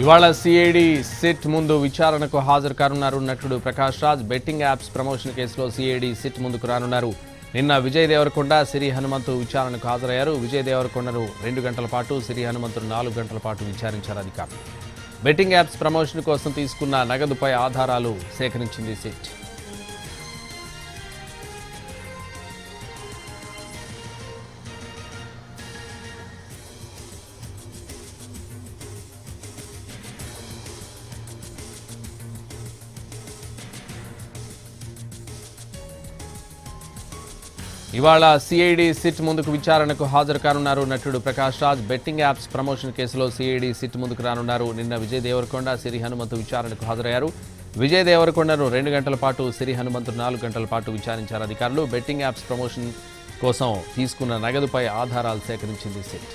ఇవాళ CID SIT ముందు విచారణకు హాజరు కానున్నారు నటుడు Prakash Raj. Betting apps promotion కేసులో సిఐడి సిట్ ముందుకు రానున్నారు. నిన్న విజయ్ దేవరకొండ సిరి హనుమంతు విచారణకు హాజరయ్యారు. విజయ్ దేవరకొండను రెండు గంటల పాటు సిరి హనుమంతును నాలుగు గంటల పాటు విచారించారు అధికారులు. బెట్టింగ్ యాప్స్ ప్రమోషన్ కోసం తీసుకున్న నగదుపై ఆధారాలు సేకరించింది సిట్ ఇవాళ సిఐడి సిట్ ముందుకు విచారణకు హాజరు కానున్నారు నటుడు Prakash Raj. Betting apps promotion కేసులో సిఐడి సిట్ ముందుకు రానున్నారు. నిన్న విజయ్ దేవరకొండ సిరి హనుమంతు విచారణకు హాజరయ్యారు. విజయ్ దేవరకొండను రెండు గంటల పాటు సిరి హనుమంతు నాలుగు గంటల పాటు విచారించారు అధికారులు. బెట్టింగ్ యాప్స్ ప్రమోషన్ కోసం తీసుకున్న నగదుపై ఆధారాలు సేకరించింది సిట్.